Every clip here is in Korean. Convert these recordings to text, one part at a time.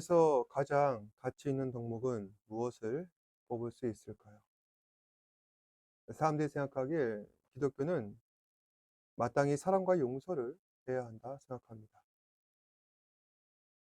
기독교에서 가장 가치 있는 덕목은 무엇을 뽑을 수 있을까요? 사람들이 생각하기에 기독교는 마땅히 사랑과 용서를 해야 한다 생각합니다.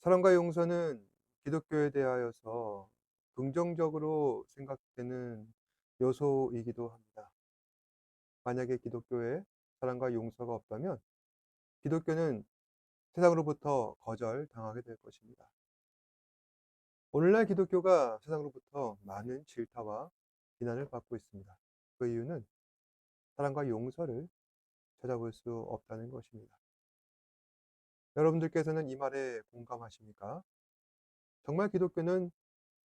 사랑과 용서는 기독교에 대하여서 긍정적으로 생각되는 요소이기도 합니다. 만약에 기독교에 사랑과 용서가 없다면 기독교는 세상으로부터 거절당하게 될 것입니다. 오늘날 기독교가 세상으로부터 많은 질타와 비난을 받고 있습니다. 그 이유는 사랑과 용서를 찾아볼 수 없다는 것입니다. 여러분들께서는 이 말에 공감하십니까? 정말 기독교는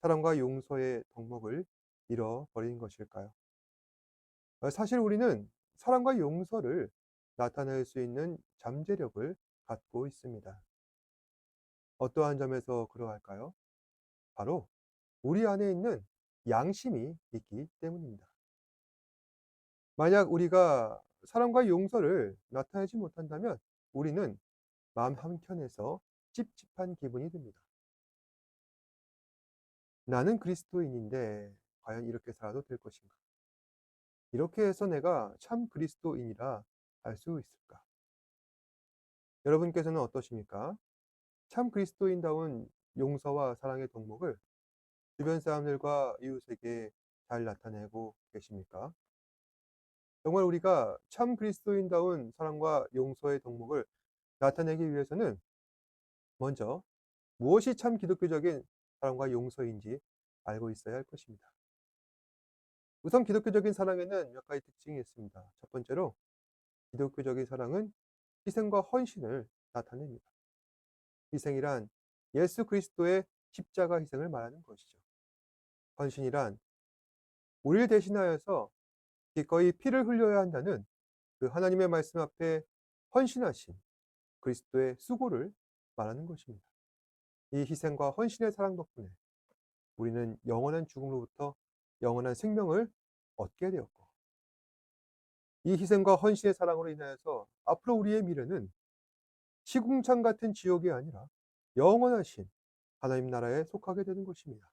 사랑과 용서의 덕목을 잃어버린 것일까요? 어, 사실 우리는 사랑과 용서를 나타낼 수 있는 잠재력을 갖고 있습니다. 어떠한 점에서 그러할까요? 바로 우리 안에 있는 양심이 있기 때문입니다. 만약 우리가 사랑과 용서를 나타내지 못한다면 우리는 마음 한켠에서 찝찝한 기분이 듭니다. 나는 그리스도인인데 과연 이렇게 살아도 될 것인가? 이렇게 해서 내가 참 그리스도인이라 할수 있을까? 여러분께서는 어떠십니까? 참 그리스도인다운 용서와 사랑의 덕목을 주변 사람들과 이웃에게 잘 나타내고 계십니까? 정말 우리가 참 그리스도인다운 사랑과 용서의 덕목을 나타내기 위해서는 먼저 무엇이 참 기독교적인 사랑과 용서인지 알고 있어야 할 것입니다. 우선 기독교적인 사랑에는 몇 가지 특징이 있습니다. 첫 번째로 기독교적인 사랑은 희생과 헌신을 나타냅니다. 희생이란 예수 그리스도의 십자가 희생을 말하는 것이죠. 헌신이란 우리를 대신하여서 기꺼이 피를 흘려야 한다는 그 하나님의 말씀 앞에 헌신하신 그리스도의 수고를 말하는 것입니다. 이 희생과 헌신의 사랑 덕분에 우리는 영원한 죽음으로부터 영원한 생명을 얻게 되었고, 이 희생과 헌신의 사랑으로 인하여서 앞으로 우리의 미래는 시궁창 같은 지옥이 아니라 영원하신 하나님 나라에 속하게 되는 것입니다.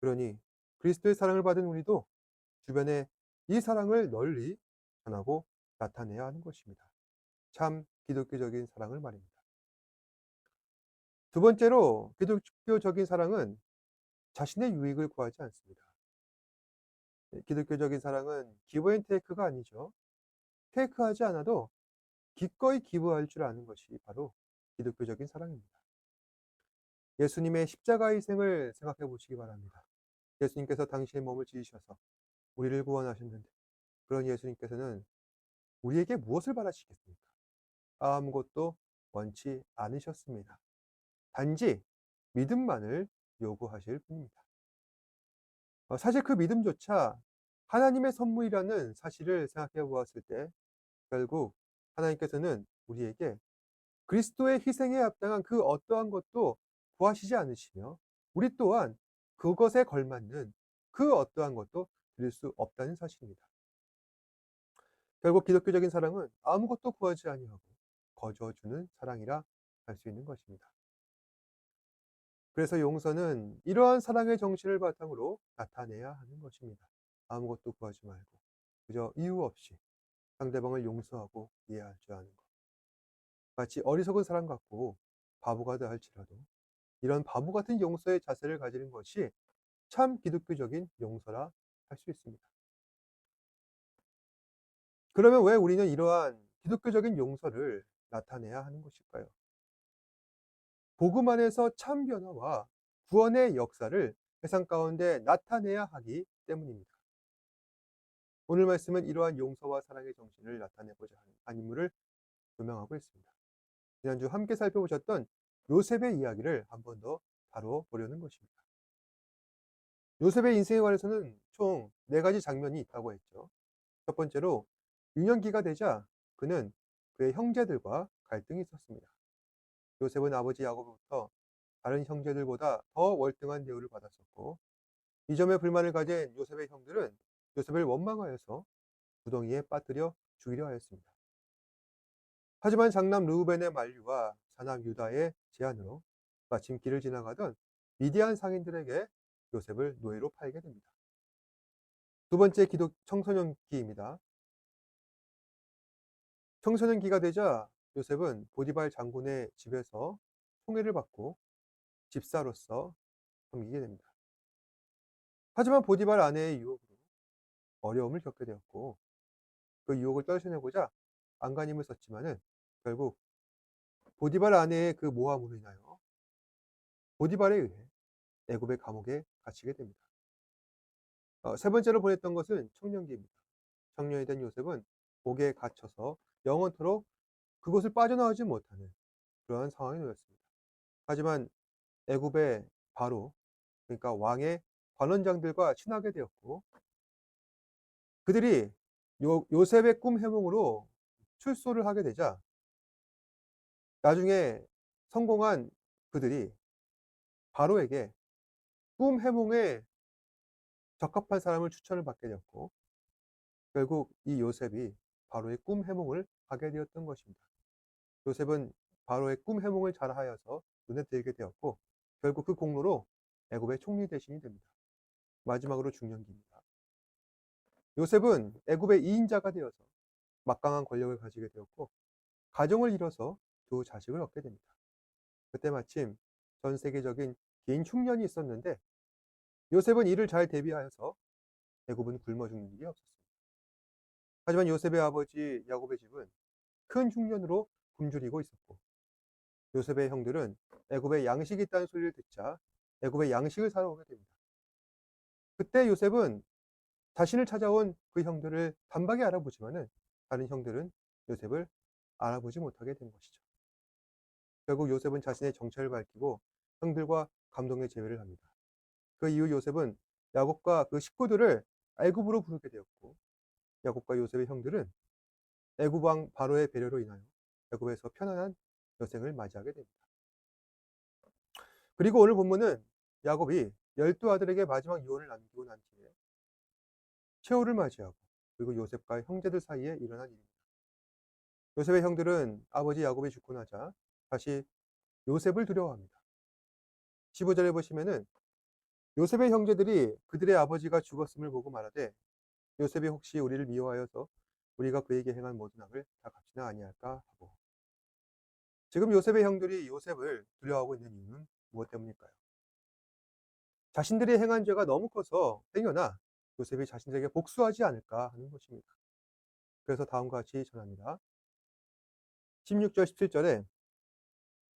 그러니 그리스도의 사랑을 받은 우리도 주변에 이 사랑을 널리 전하고 나타내야 하는 것입니다. 참 기독교적인 사랑을 말입니다. 두 번째로 기독교적인 사랑은 자신의 유익을 구하지 않습니다. 네, 기독교적인 사랑은 기브 앤 테이크가 아니죠. 테이크하지 않아도 기꺼이 기부할 줄 아는 것이 바로 기독교적인 사랑입니다. 예수님의 십자가 희생을 생각해 보시기 바랍니다. 예수님께서 당신의 몸을 지으셔서 우리를 구원하셨는데 그런 예수님께서는 우리에게 무엇을 바라시겠습니까? 아무것도 원치 않으셨습니다. 단지 믿음만을 요구하실 뿐입니다. 어, 사실 그 믿음조차 하나님의 선물이라는 사실을 생각해 보았을 때 결국 하나님께서는 우리에게 그리스도의 희생에 합당한 그 어떠한 것도 구하시지 않으시며 우리 또한 그것에 걸맞는 그 어떠한 것도 드릴 수 없다는 사실입니다. 결국 기독교적인 사랑은 아무것도 구하지 아니하고 거저 주는 사랑이라 할 수 있는 것입니다. 그래서 용서는 이러한 사랑의 정신을 바탕으로 나타내야 하는 것입니다. 아무것도 구하지 말고 그저 이유 없이 상대방을 용서하고 이해할 줄 아는 것. 마치 어리석은 사람 같고 바보가 다 할지라도 이런 바보 같은 용서의 자세를 가지는 것이 참 기독교적인 용서라 할 수 있습니다. 그러면 왜 우리는 이러한 기독교적인 용서를 나타내야 하는 것일까요? 복음 안에서 참 변화와 구원의 역사를 세상 가운데 나타내야 하기 때문입니다. 오늘 말씀은 이러한 용서와 사랑의 정신을 나타내고자 하는 인물을 조명하고 있습니다. 지난주 함께 살펴보셨던 요셉의 이야기를 한 번 더 다뤄보려는 것입니다. 요셉의 인생에 관해서는 총 네 가지 장면이 있다고 했죠. 첫 번째로 유년기가 되자 그는 그의 형제들과 갈등이 있었습니다. 요셉은 아버지 야곱으로부터 다른 형제들보다 더 월등한 대우를 받았었고 이 점에 불만을 가진 요셉의 형들은 요셉을 원망하여서 구덩이에 빠뜨려 죽이려 하였습니다. 하지만 장남 르우벤의 만류와 사남 유다의 제안으로 마침 길을 지나가던 미디안 상인들에게 요셉을 노예로 팔게 됩니다. 두 번째 기독 청소년기입니다. 청소년기가 되자 요셉은 보디발 장군의 집에서 총애를 받고 집사로서 섬기게 됩니다. 하지만 보디발 아내의 유혹으로 어려움을 겪게 되었고 그 유혹을 떨쳐내고자 안간힘을 썼지만은 결국 보디발 아내의 그 모함으로 인하여 보디발에 의해 애굽의 감옥에 갇히게 됩니다. 어, 세 번째로 보냈던 것은 청년기입니다. 청년이 된 요셉은 옥에 갇혀서 영원토록 그곳을 빠져나오지 못하는 그러한 상황이 놓였습니다. 하지만 애굽의 바로 그러니까 왕의 관원장들과 친하게 되었고 그들이 요, 요셉의 꿈 해몽으로 출소를 하게 되자 나중에 성공한 그들이 바로에게 꿈 해몽에 적합한 사람을 추천을 받게 되었고 결국 이 요셉이 바로의 꿈 해몽을 하게 되었던 것입니다. 요셉은 바로의 꿈 해몽을 잘하여서 눈에 띄게 되었고 결국 그 공로로 애굽의 총리 대신이 됩니다. 마지막으로 중년기입니다. 요셉은 애굽의 2인자가 되어서 막강한 권력을 가지게 되었고 가정을 이뤄서 두 자식을 얻게 됩니다. 그때 마침 전 세계적인 긴 흉년이 있었는데 요셉은 이를 잘 대비하여서 애굽은 굶어 죽는 일이 없었습니다. 하지만 요셉의 아버지 야곱의 집은 큰 흉년으로 굶주리고 있었고 요셉의 형들은 애굽에 양식이 있다는 소리를 듣자 애굽에 양식을 사러 오게 됩니다. 그때 요셉은 자신을 찾아온 그 형들을 단박에 알아보지만은 다른 형들은 요셉을 알아보지 못하게 된 것이죠. 결국 요셉은 자신의 정체를 밝히고 형들과 감동의 제외를 합니다. 그 이후 요셉은 야곱과 그 식구들을 애굽으로 부르게 되었고 야곱과 요셉의 형들은 애굽 왕 바로의 배려로 인하여 애굽에서 편안한 여생을 맞이하게 됩니다. 그리고 오늘 본문은 야곱이 열두 아들에게 마지막 유언을 남기고 난 뒤에 최후를 맞이하고 그리고 요셉과 형제들 사이에 일어난 일입니다. 요셉의 형들은 아버지 야곱이 죽고 나자 다시 요셉을 두려워합니다. 15절에 보시면은 요셉의 형제들이 그들의 아버지가 죽었음을 보고 말하되 요셉이 혹시 우리를 미워하여서 우리가 그에게 행한 모든 악을 다 갚지나 아니할까 하고 지금 요셉의 형들이 요셉을 두려워하고 있는 이유는 무엇 때문일까요? 자신들이 행한 죄가 너무 커서 행여나 요셉이 자신들에게 복수하지 않을까 하는 것입니다. 그래서 다음과 같이 전합니다. 16절 17절에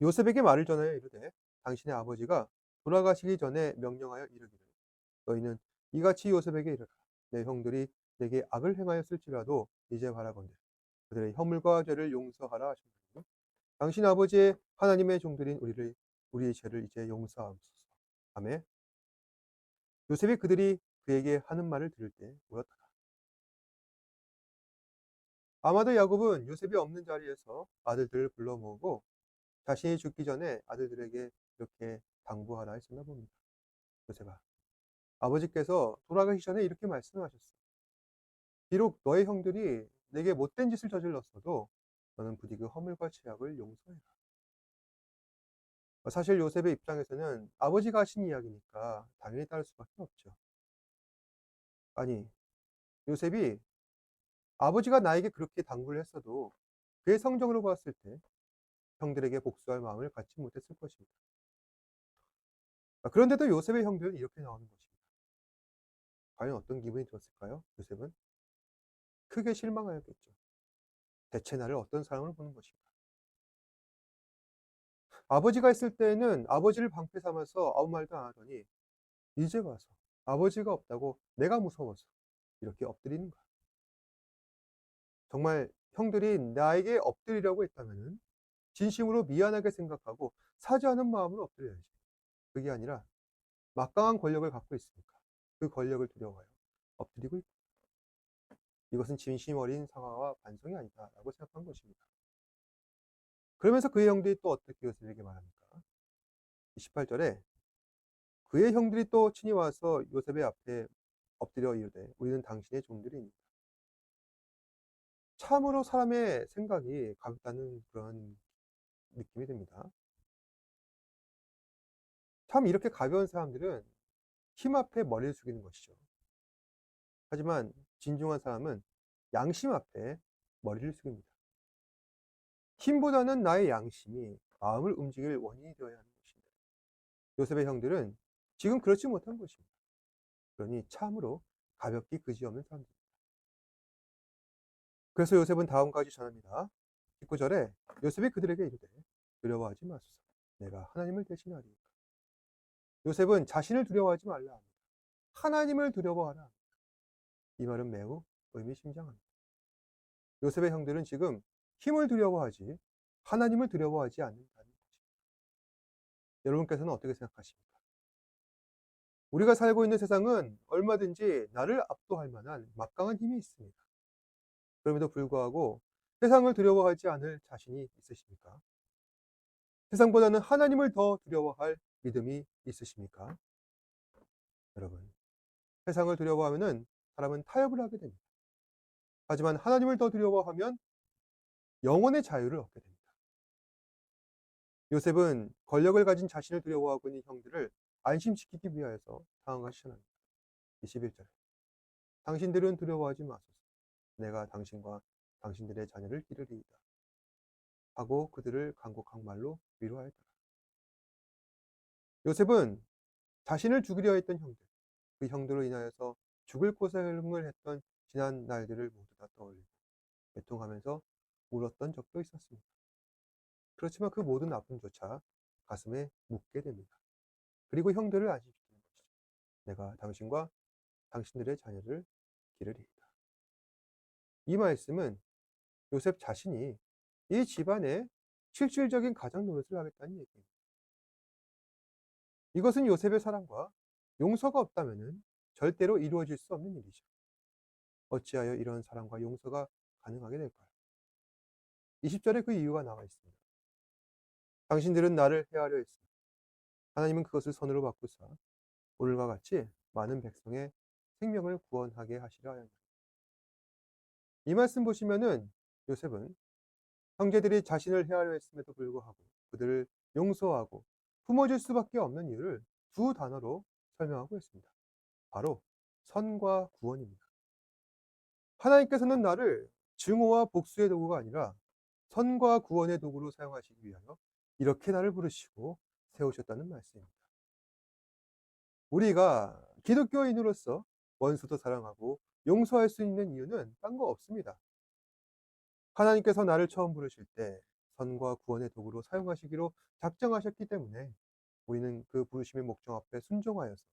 요셉에게 말을 전하여 이르되 당신의 아버지가 돌아가시기 전에 명령하여 이르기를. 너희는 이같이 요셉에게 이르라. 내 형들이 내게 악을 행하였을지라도 이제 바라건대. 그들의 허물과 죄를 용서하라 하셨나니 당신 아버지의 하나님의 종들인 우리를 우리의 죄를 이제 용서하옵소서. 아멘. 요셉이 그들이 그에게 하는 말을 들을 때 울었더라 아마도 야곱은 요셉이 없는 자리에서 아들들을 불러 모으고 자신이 죽기 전에 아들들에게 이렇게 당부하라 했었나 봅니다. 요셉아, 아버지께서 돌아가기 전에 이렇게 말씀하셨어. 비록 너의 형들이 내게 못된 짓을 저질렀어도 너는 부디 그 허물과 죄악을 용서해라. 사실 요셉의 입장에서는 아버지가 하신 이야기니까 당연히 따를 수밖에 없죠. 아니, 요셉이 아버지가 나에게 그렇게 당부를 했어도 그의 성정으로 봤을 때 형들에게 복수할 마음을 갖지 못했을 것입니다. 아, 그런데도 요셉의 형들은 이렇게 나오는 것입니다. 과연 어떤 기분이 들었을까요? 요셉은 크게 실망하였겠죠. 대체 나를 어떤 사람으로 보는 것인가? 아버지가 있을 때에는 아버지를 방패 삼아서 아무 말도 안 하더니 이제 와서 아버지가 없다고 내가 무서워서 이렇게 엎드리는 거야. 정말 형들이 나에게 엎드리려고 했다면 진심으로 미안하게 생각하고 사죄하는 마음으로 엎드려야지. 그게 아니라 막강한 권력을 갖고 있으니까 그 권력을 두려워하여 엎드리고 있고 이것은 진심 어린 사과와 반성이 아니다라고 생각한 것입니다. 그러면서 그의 형들이 또 어떻게 요셉에게 말합니까? 28절에 그의 형들이 또 친히 와서 요셉의 앞에 엎드려 이르되 우리는 당신의 종들이니까 참으로 사람의 생각이 가볍다는 그런 느낌이 듭니다. 참 이렇게 가벼운 사람들은 힘 앞에 머리를 숙이는 것이죠. 하지만 진중한 사람은 양심 앞에 머리를 숙입니다. 힘보다는 나의 양심이 마음을 움직일 원인이 되어야 하는 것입니다. 요셉의 형들은 지금 그렇지 못한 것입니다. 그러니 참으로 가볍기 그지없는 사람들입니다. 그래서 요셉은 같이 전합니다. 19절에 요셉이 그들에게 이르되 두려워하지 마소서 내가 하나님을 대신하리이까. 요셉은 자신을 두려워하지 말라 합니다. 하나님을 두려워하라 합니다. 이 말은 매우 의미심장합니다. 요셉의 형들은 지금 힘을 두려워하지 하나님을 두려워하지 않는다는 것입니다. 여러분께서는 어떻게 생각하십니까? 우리가 살고 있는 세상은 얼마든지 나를 압도할 만한 막강한 힘이 있습니다. 그럼에도 불구하고 세상을 두려워하지 않을 자신이 있으십니까? 세상보다는 하나님을 더 두려워할 믿음이 있으십니까? 여러분, 세상을 두려워하면 사람은 타협을 하게 됩니다. 하지만 하나님을 더 두려워하면 영혼의 자유를 얻게 됩니다. 요셉은 권력을 가진 자신을 두려워하고 있는 형들을 안심시키기 위하여서 상황을 시전합니다. 21절에 당신들은 두려워하지 마소서. 내가 당신과 당신들의 자녀를 기르리이다. 하고 그들을 간곡한 말로 위로하였더라. 요셉은 자신을 죽이려 했던 형들, 그 형들로 인하여서 죽을 고생을 했던 지난 날들을 모두 다 떠올리고 애통하면서 울었던 적도 있었습니다. 그렇지만 그 모든 아픔조차 가슴에 묻게 됩니다. 그리고 형들을 안심시키는 것이죠. 내가 당신과 당신들의 자녀를 기르리이다. 이 말씀은 요셉 자신이 이 집안에 실질적인 가장 노릇을 하겠다는 얘기입니다. 이것은 요셉의 사랑과 용서가 없다면 절대로 이루어질 수 없는 일이죠. 어찌하여 이런 사랑과 용서가 가능하게 될까요? 20절에 그 이유가 나와 있습니다. 당신들은 나를 해하려 했으나 하나님은 그것을 선으로 바꾸사 오늘과 같이 많은 백성의 생명을 구원하게 하시려 하였나이 말씀 보시면은 요셉은 형제들이 자신을 해하려 했음에도 불구하고 그들을 용서하고 품어줄 수밖에 없는 이유를 두 단어로 설명하고 있습니다. 바로 선과 구원입니다. 하나님께서는 나를 증오와 복수의 도구가 아니라 선과 구원의 도구로 사용하시기 위하여 이렇게 나를 부르시고 세우셨다는 말씀입니다. 우리가 기독교인으로서 원수도 사랑하고 용서할 수 있는 이유는 딴 거 없습니다. 하나님께서 나를 처음 부르실 때 선과 구원의 도구로 사용하시기로 작정하셨기 때문에 우리는 그 부르심의 목적 앞에 순종하여서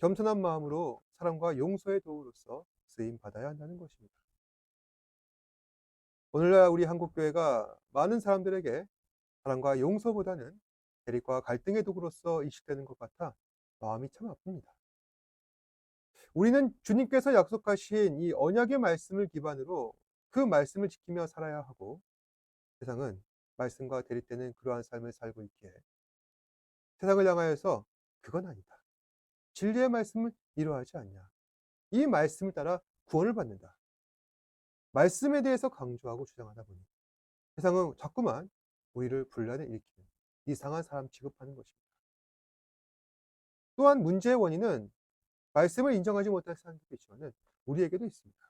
겸손한 마음으로 사랑과 용서의 도구로서 쓰임 받아야 한다는 것입니다. 오늘날 우리 한국교회가 많은 사람들에게 사랑과 용서보다는 대립과 갈등의 도구로서 인식되는 것 같아 마음이 참 아픕니다. 우리는 주님께서 약속하신 이 언약의 말씀을 기반으로 그 말씀을 지키며 살아야 하고 세상은 말씀과 대립되는 그러한 삶을 살고 있기에 세상을 향하여서 그건 아니다. 진리의 말씀을 이루어하지 않냐. 이 말씀을 따라 구원을 받는다. 말씀에 대해서 강조하고 주장하다 보니 세상은 자꾸만 우리를 분란에 일으키는 이상한 사람 취급하는 것입니다. 또한 문제의 원인은 말씀을 인정하지 못한 사람들도 있지만 우리에게도 있습니다.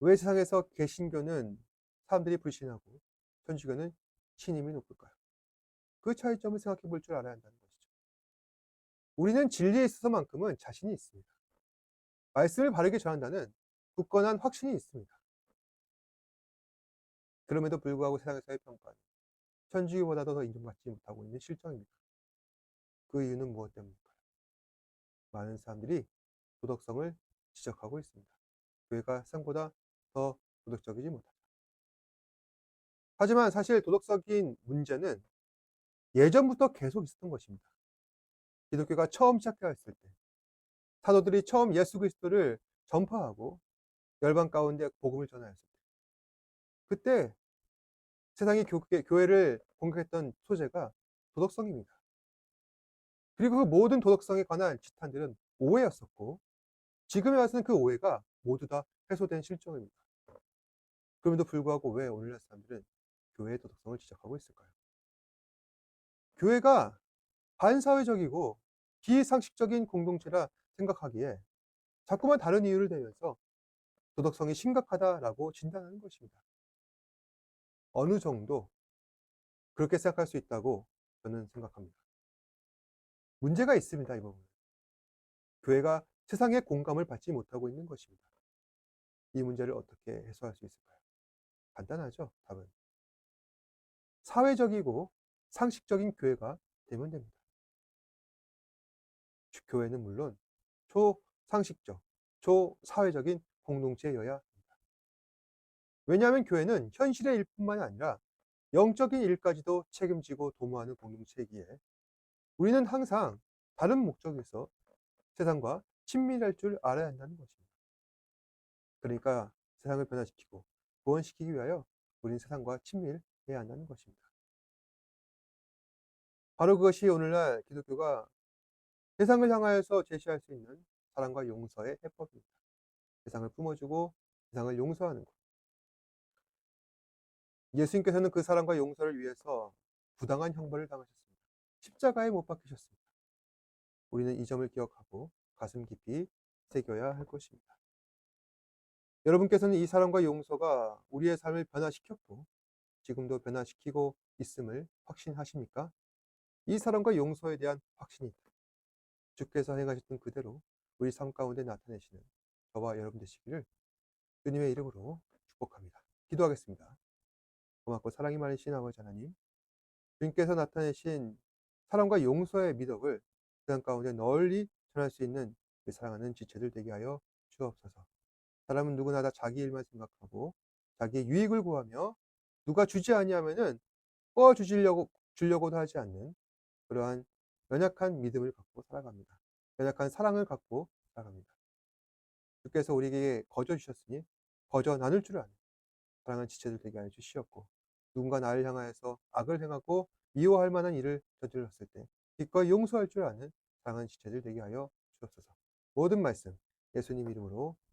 왜 세상에서 개신교는 사람들이 불신하고 천주교는 신임이 높을까요? 그 차이점을 생각해 볼 줄 알아야 한다는 것이죠. 우리는 진리에 있어서만큼은 자신이 있습니다. 말씀을 바르게 전한다는 굳건한 확신이 있습니다. 그럼에도 불구하고 세상에서의 평가는 천주교보다도 더 인정받지 못하고 있는 실정입니다. 그 이유는 무엇 때문일까요? 많은 사람들이 도덕성을 지적하고 있습니다. 교회가 세상보다 더 도덕적이지 못하다. 하지만 사실 도덕적인 문제는 예전부터 계속 있었던 것입니다. 기독교가 처음 시작되었을 때 사도들이 처음 예수 그리스도를 전파하고 열방 가운데 복음을 전하였을 때 그때 세상이 교회 를 공격했던 소재가 도덕성입니다. 그리고 그 모든 도덕성에 관한 지탄들은 오해였었고 지금에 와서는 그 오해가 모두 다 해소된 실정입니다. 그럼에도 불구하고 왜 오늘날 사람들은 교회의 도덕성을 지적하고 있을까요? 교회가 반사회적이고 비상식적인 공동체라 생각하기에 자꾸만 다른 이유를 대면서 도덕성이 심각하다라고 진단하는 것입니다. 어느 정도 그렇게 생각할 수 있다고 저는 생각합니다. 문제가 있습니다, 이 부분은. 교회가 세상의 공감을 받지 못하고 있는 것입니다. 이 문제를 어떻게 해소할 수 있을까요? 간단하죠, 답은. 사회적이고 상식적인 교회가 되면 됩니다. 교회는 물론 초상식적, 초사회적인 공동체여야 합니다. 왜냐하면 교회는 현실의 일뿐만이 아니라 영적인 일까지도 책임지고 도모하는 공동체이기에 우리는 항상 다른 목적에서 세상과 친밀할 줄 알아야 한다는 것입니다. 그러니까 세상을 변화시키고 구원시키기 위하여 우리는 세상과 친밀해야 한다는 것입니다. 바로 그것이 오늘날 기독교가 세상을 향하여서 제시할 수 있는 사랑과 용서의 해법입니다. 세상을 품어주고 세상을 용서하는 것. 예수님께서는 그 사랑과 용서를 위해서 부당한 형벌을 당하셨습니다. 십자가에 못 박히셨습니다. 우리는 이 점을 기억하고 가슴 깊이 새겨야 할 것입니다. 여러분께서는 이 사랑과 용서가 우리의 삶을 변화시켰고 지금도 변화시키고 있음을 확신하십니까? 이 사랑과 용서에 대한 확신이 주께서 행하셨던 그대로 우리 삶 가운데 나타내시는 저와 여러분 되시기를 주님의 이름으로 축복합니다. 기도하겠습니다. 고맙고 사랑이 많으신 아버지 하나님, 주님께서 나타내신 사랑과 용서의 미덕을 세상 가운데 널리 전할 수 있는 그 사랑하는 지체들 되게 하여 주옵소서. 사람은 누구나 다 자기 일만 생각하고 자기의 유익을 구하며 누가 주지 아니하면은 꿔 주시려고 주려고도 하지 않는 그러한 연약한 믿음을 갖고 살아갑니다. 연약한 사랑을 갖고 살아갑니다. 주께서 우리에게 거저 주셨으니 거저 나눌 줄 아는 사랑하는 지체들 되게 하여 주시옵고 누군가 나를 향하여서 악을 행하고 미워할 만한 일을 저질렀을 때 기꺼이 용서할 줄 아는 사랑하는 지체들 되게 하여 주옵소서. 모든 말씀 예수님 이름으로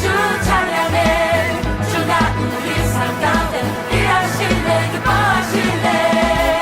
주 주가 우리 삶 가운데 일하실래 기뻐하실래